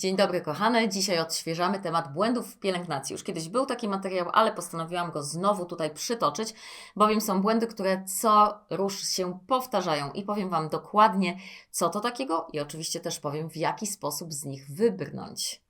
Dzień dobry, kochane. Dzisiaj odświeżamy temat błędów w pielęgnacji. Już kiedyś był taki materiał, ale postanowiłam go znowu tutaj przytoczyć, bowiem są błędy, które co rusz się powtarzają i powiem Wam dokładnie, co to takiego i oczywiście też powiem, w jaki sposób z nich wybrnąć.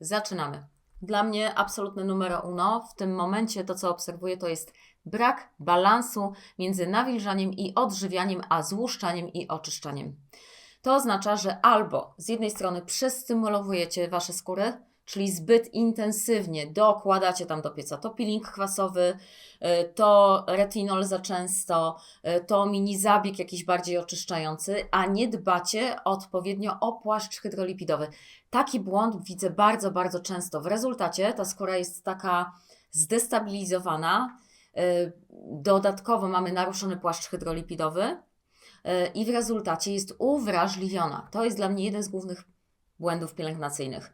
Zaczynamy. Dla mnie absolutny numero uno w tym momencie to, co obserwuję, to jest brak balansu między nawilżaniem i odżywianiem, a złuszczaniem i oczyszczaniem. To oznacza, że albo z jednej strony przestymulowujecie wasze skóry, czyli zbyt intensywnie dokładacie tam do pieca to peeling kwasowy, y, to retinol za często, y, to mini zabieg jakiś bardziej oczyszczający, a nie dbacie odpowiednio o płaszcz hydrolipidowy. Taki błąd widzę bardzo, bardzo często. W rezultacie ta skóra jest taka zdestabilizowana, y, dodatkowo mamy naruszony płaszcz hydrolipidowy i w rezultacie jest uwrażliwiona. To jest dla mnie jeden z głównych błędów pielęgnacyjnych.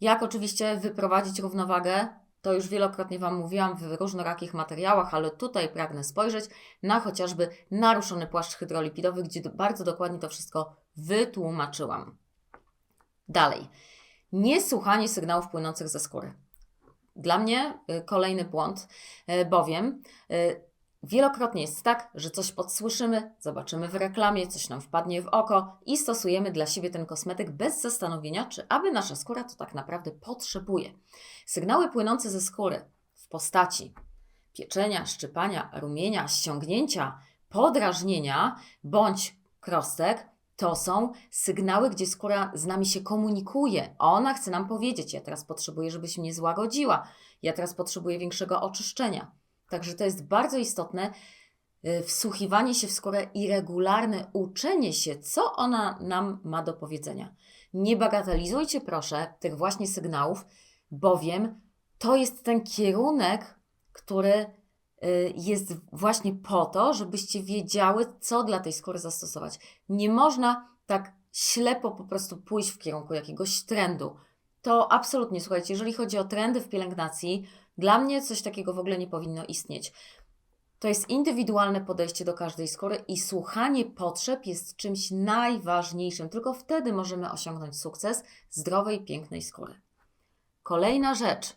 Jak oczywiście wyprowadzić równowagę, to już wielokrotnie Wam mówiłam w różnorakich materiałach, ale tutaj pragnę spojrzeć na chociażby naruszony płaszcz hydrolipidowy, gdzie bardzo dokładnie to wszystko wytłumaczyłam. Dalej. Niesłuchanie sygnałów płynących ze skóry. Dla mnie y, kolejny błąd, y, bowiem y, Wielokrotnie jest tak, że coś podsłyszymy, zobaczymy w reklamie, coś nam wpadnie w oko i stosujemy dla siebie ten kosmetyk bez zastanowienia, czy aby nasza skóra to tak naprawdę potrzebuje. Sygnały płynące ze skóry w postaci pieczenia, szczypania, rumienia, ściągnięcia, podrażnienia bądź krostek to są sygnały, gdzie skóra z nami się komunikuje. Ona chce nam powiedzieć: Ja teraz potrzebuję, żebyś mnie złagodziła, ja teraz potrzebuję większego oczyszczenia. Także to jest bardzo istotne, y, wsłuchiwanie się w skórę i regularne uczenie się, co ona nam ma do powiedzenia. Nie bagatelizujcie proszę tych właśnie sygnałów, bowiem to jest ten kierunek, który y, jest właśnie po to, żebyście wiedziały, co dla tej skóry zastosować. Nie można tak ślepo po prostu pójść w kierunku jakiegoś trendu. To absolutnie, słuchajcie, jeżeli chodzi o trendy w pielęgnacji, dla mnie coś takiego w ogóle nie powinno istnieć. To jest indywidualne podejście do każdej skóry i słuchanie potrzeb jest czymś najważniejszym. Tylko wtedy możemy osiągnąć sukces zdrowej, pięknej skóry. Kolejna rzecz.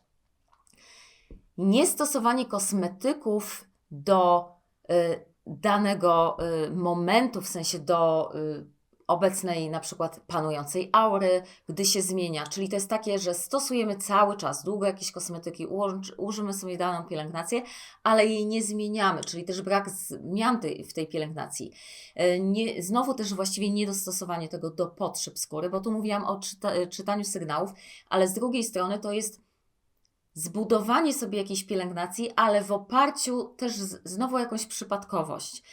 Niestosowanie kosmetyków do y, danego y, momentu, w sensie do y, obecnej na przykład panującej aury, gdy się zmienia. Czyli to jest takie, że stosujemy cały czas długo jakieś kosmetyki, ułożymy sobie daną pielęgnację, ale jej nie zmieniamy, czyli też brak zmian w tej pielęgnacji. E, nie, znowu też właściwie niedostosowanie tego do potrzeb skóry, bo tu mówiłam o czyta, czytaniu sygnałów, ale z drugiej strony to jest zbudowanie sobie jakiejś pielęgnacji, ale w oparciu też z, znowu jakąś przypadkowość.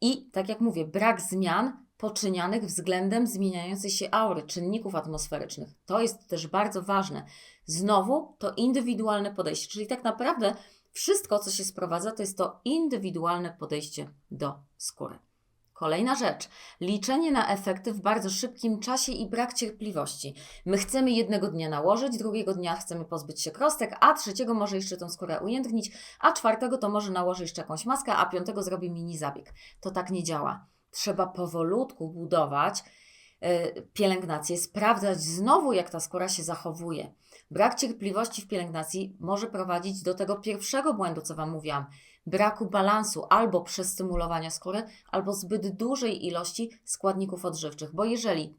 I tak jak mówię, brak zmian poczynianych względem zmieniającej się aury, czynników atmosferycznych. To jest też bardzo ważne. Znowu to indywidualne podejście, czyli tak naprawdę wszystko, co się sprowadza, to jest to indywidualne podejście do skóry. Kolejna rzecz, liczenie na efekty w bardzo szybkim czasie i brak cierpliwości. My chcemy jednego dnia nałożyć, drugiego dnia chcemy pozbyć się krostek, a trzeciego może jeszcze tą skórę ujędrnić, a czwartego to może nałoży jeszcze jakąś maskę, a piątego zrobi mini zabieg. To tak nie działa trzeba powolutku budować y, pielęgnację, sprawdzać znowu, jak ta skóra się zachowuje. Brak cierpliwości w pielęgnacji może prowadzić do tego pierwszego błędu, co Wam mówiłam, braku balansu albo przestymulowania skóry, albo zbyt dużej ilości składników odżywczych, bo jeżeli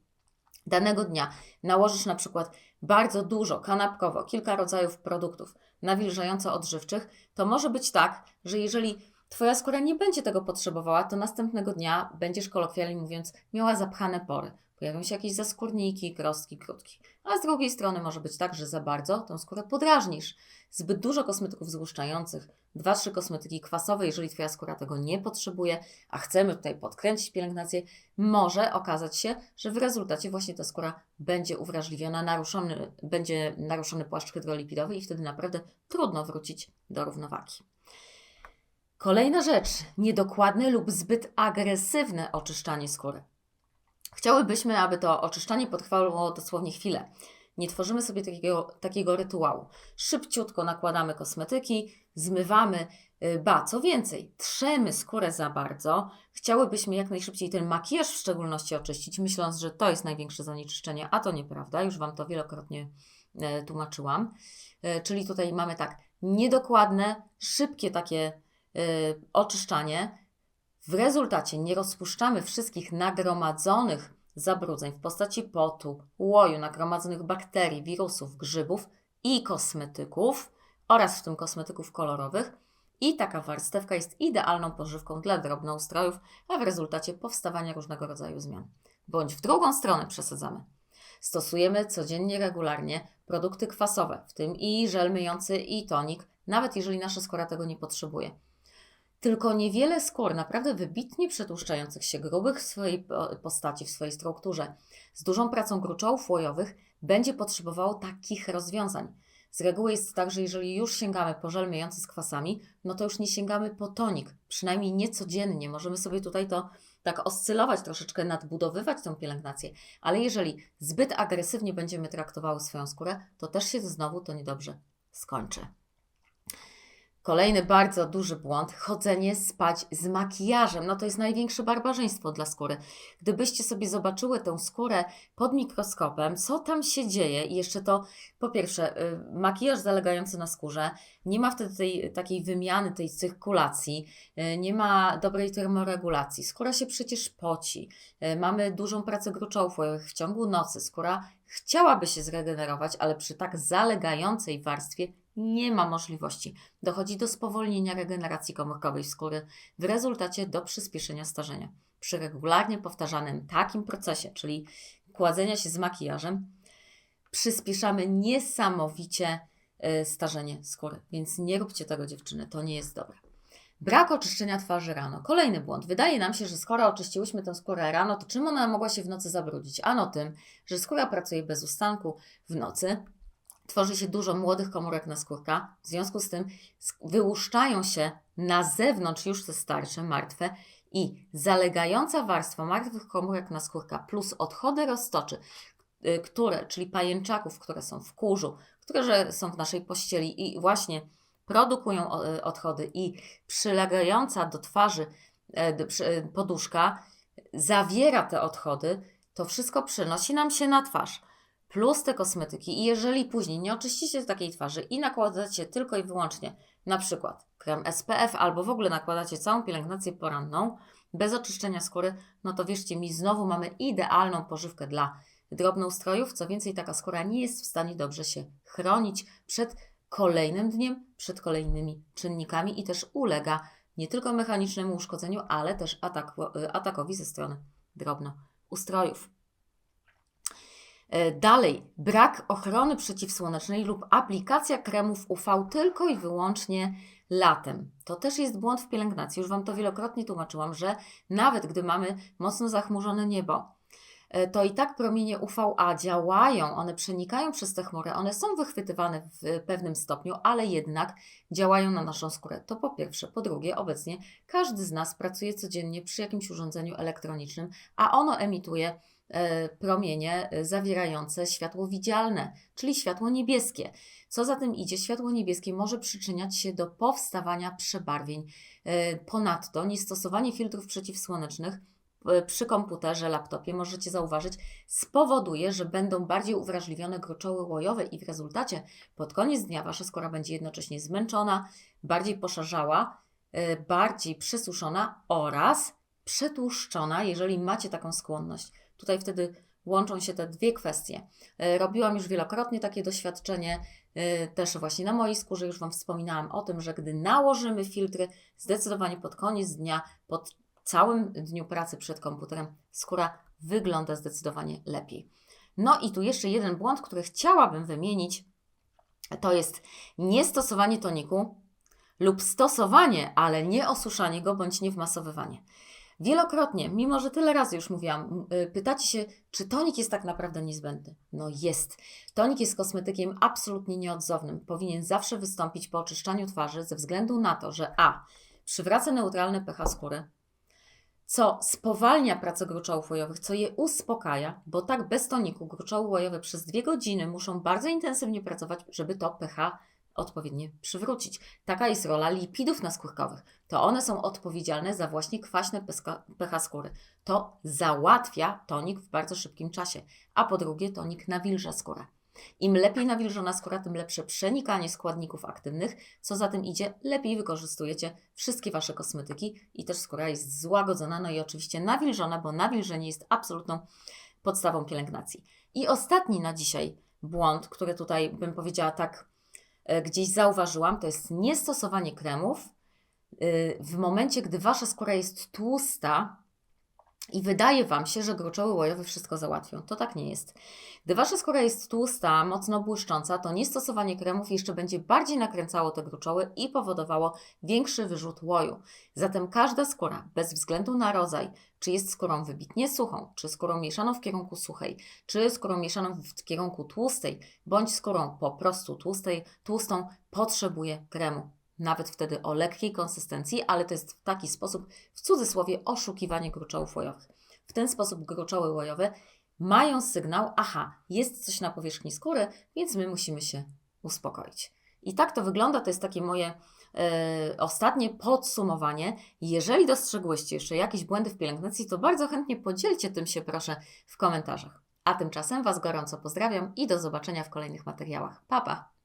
danego dnia nałożysz na przykład bardzo dużo, kanapkowo, kilka rodzajów produktów nawilżająco odżywczych, to może być tak, że jeżeli Twoja skóra nie będzie tego potrzebowała, to następnego dnia będziesz kolokwialnie mówiąc miała zapchane pory. Pojawią się jakieś zaskórniki, krostki, krótki. A z drugiej strony może być tak, że za bardzo tą skórę podrażnisz. Zbyt dużo kosmetyków złuszczających, dwa, trzy kosmetyki kwasowe, jeżeli Twoja skóra tego nie potrzebuje, a chcemy tutaj podkręcić pielęgnację, może okazać się, że w rezultacie właśnie ta skóra będzie uwrażliwiona, naruszony, będzie naruszony płaszcz hydrolipidowy i wtedy naprawdę trudno wrócić do równowagi. Kolejna rzecz, niedokładne lub zbyt agresywne oczyszczanie skóry. Chciałybyśmy, aby to oczyszczanie potrwało dosłownie chwilę. Nie tworzymy sobie takiego, takiego rytuału. Szybciutko nakładamy kosmetyki, zmywamy, Y, Ba, co więcej, trzemy skórę za bardzo, chciałybyśmy jak najszybciej ten makijaż w szczególności oczyścić, myśląc, że to jest największe zanieczyszczenie, a to nieprawda, już Wam to wielokrotnie e, tłumaczyłam. E, Czyli tutaj mamy tak, niedokładne, szybkie takie oczyszczanie. W rezultacie nie rozpuszczamy wszystkich nagromadzonych zabrudzeń w postaci potu, łoju, nagromadzonych bakterii, wirusów, grzybów i kosmetyków oraz w tym kosmetyków kolorowych. I taka warstewka jest idealną pożywką dla drobnoustrojów, a w rezultacie powstawania różnego rodzaju zmian. Bądź w drugą stronę przesadzamy. Stosujemy codziennie, regularnie produkty kwasowe, w tym i żel myjący, i tonik, nawet jeżeli nasza skóra tego nie potrzebuje. Tylko niewiele skór, naprawdę wybitnie przetłuszczających się, grubych w swojej po- postaci, w swojej strukturze, z dużą pracą gruczołów łojowych, będzie potrzebowało takich rozwiązań. Z reguły jest tak, że jeżeli już sięgamy po żel myjący z kwasami, no to już nie sięgamy po tonik, przynajmniej nie codziennie. Możemy sobie tutaj to tak oscylować, troszeczkę nadbudowywać tą pielęgnację, ale jeżeli zbyt agresywnie będziemy traktowały swoją skórę, to też się znowu to niedobrze skończy. Kolejny bardzo duży błąd, chodzenie spać z makijażem. No to jest największe barbarzyństwo dla skóry. Gdybyście sobie zobaczyły tę skórę pod mikroskopem, co tam się dzieje i jeszcze to, po pierwsze, y, makijaż zalegający na skórze, nie ma wtedy tej takiej wymiany, tej cyrkulacji, y, nie ma dobrej termoregulacji. Skóra się przecież poci. Y, Mamy dużą pracę gruczołów w ciągu nocy. Skóra chciałaby się zregenerować, ale przy tak zalegającej warstwie nie ma możliwości. Dochodzi do spowolnienia regeneracji komórkowej skóry, w rezultacie do przyspieszenia starzenia. Przy regularnie powtarzanym takim procesie, czyli kładzenia się z makijażem, przyspieszamy niesamowicie y, starzenie skóry. Więc nie róbcie tego, dziewczyny, to nie jest dobre. Brak oczyszczenia twarzy rano. Kolejny błąd. Wydaje nam się, że skoro oczyściłyśmy tę skórę rano, to czym ona mogła się w nocy zabrudzić? Ano tym, że skóra pracuje bez ustanku w nocy, tworzy się dużo młodych komórek naskórka, w związku z tym wyłuszczają się na zewnątrz już te starsze, martwe i zalegająca warstwa martwych komórek naskórka plus odchody roztoczy, y, które, czyli pajęczaków, które są w kurzu, które są w naszej pościeli i właśnie produkują y, odchody i przylegająca do twarzy e, e, poduszka zawiera te odchody, to wszystko przenosi nam się na twarz plus te kosmetyki i jeżeli później nie oczyścicie takiej twarzy i nakładacie tylko i wyłącznie na przykład krem SPF albo w ogóle nakładacie całą pielęgnację poranną bez oczyszczenia skóry, no to wierzcie mi, znowu mamy idealną pożywkę dla drobnoustrojów. Co więcej, taka skóra nie jest w stanie dobrze się chronić przed kolejnym dniem, przed kolejnymi czynnikami i też ulega nie tylko mechanicznemu uszkodzeniu, ale też ataku, atakowi ze strony drobnoustrojów. E, Dalej, brak ochrony przeciwsłonecznej lub aplikacja kremów UV tylko i wyłącznie latem. To też jest błąd w pielęgnacji. Już Wam to wielokrotnie tłumaczyłam, że nawet gdy mamy mocno zachmurzone niebo, e, to i tak promienie UVA działają, one przenikają przez te chmury, one są wychwytywane w pewnym stopniu, ale jednak działają na naszą skórę. To po pierwsze. Po drugie, obecnie każdy z nas pracuje codziennie przy jakimś urządzeniu elektronicznym, a ono emituje promienie e, zawierające światło widzialne, czyli światło niebieskie. Co za tym idzie, światło niebieskie może przyczyniać się do powstawania przebarwień. E, Ponadto niestosowanie filtrów przeciwsłonecznych e, przy komputerze, laptopie, możecie zauważyć, spowoduje, że będą bardziej uwrażliwione gruczoły łojowe i w rezultacie pod koniec dnia Wasza skóra będzie jednocześnie zmęczona, bardziej poszarzała, e, bardziej przesuszona oraz przetłuszczona, jeżeli macie taką skłonność. Tutaj wtedy łączą się te dwie kwestie. E, Robiłam już wielokrotnie takie doświadczenie, e, też właśnie na mojej skórze, już Wam wspominałam o tym, że gdy nałożymy filtry, zdecydowanie pod koniec dnia, pod całym dniu pracy przed komputerem, skóra wygląda zdecydowanie lepiej. No i tu jeszcze jeden błąd, który chciałabym wymienić, to jest niestosowanie toniku lub stosowanie, ale nie osuszanie go bądź nie wmasowywanie. Wielokrotnie, mimo że tyle razy już mówiłam, y, pytacie się, czy tonik jest tak naprawdę niezbędny? No jest. Tonik jest kosmetykiem absolutnie nieodzownym. Powinien zawsze wystąpić po oczyszczaniu twarzy ze względu na to, że a. przywraca neutralne pH skóry, co spowalnia pracę gruczołów łojowych, co je uspokaja, bo tak bez toniku gruczoły łojowe przez dwie godziny muszą bardzo intensywnie pracować, żeby to pH odpowiednio przywrócić. Taka jest rola lipidów naskórkowych. To one są odpowiedzialne za właśnie kwaśne pH skóry. To załatwia tonik w bardzo szybkim czasie. A po drugie, tonik nawilża skórę. Im lepiej nawilżona skóra, tym lepsze przenikanie składników aktywnych, co za tym idzie, lepiej wykorzystujecie wszystkie Wasze kosmetyki i też skóra jest złagodzona, no i oczywiście nawilżona, bo nawilżenie jest absolutną podstawą pielęgnacji. I ostatni na dzisiaj błąd, który tutaj bym powiedziała tak gdzieś zauważyłam, to jest niestosowanie kremów y, w momencie, gdy Wasza skóra jest tłusta i wydaje Wam się, że gruczoły łojowe wszystko załatwią. To tak nie jest. Gdy Wasza skóra jest tłusta, mocno błyszcząca, to niestosowanie kremów jeszcze będzie bardziej nakręcało te gruczoły i powodowało większy wyrzut łoju. Zatem każda skóra, bez względu na rodzaj, czy jest skórą wybitnie suchą, czy skórą mieszaną w kierunku suchej, czy skórą mieszaną w kierunku tłustej, bądź skórą po prostu tłustej, tłustą, potrzebuje kremu. Nawet wtedy o lekkiej konsystencji, ale to jest w taki sposób, w cudzysłowie, oszukiwanie gruczołów łojowych. W ten sposób gruczoły łojowe mają sygnał, aha, jest coś na powierzchni skóry, więc my musimy się uspokoić. I tak to wygląda, to jest takie moje e, ostatnie podsumowanie. Jeżeli dostrzegłyście jeszcze jakieś błędy w pielęgnacji, to bardzo chętnie podzielcie tym się proszę w komentarzach. A tymczasem Was gorąco pozdrawiam i do zobaczenia w kolejnych materiałach. Pa, pa!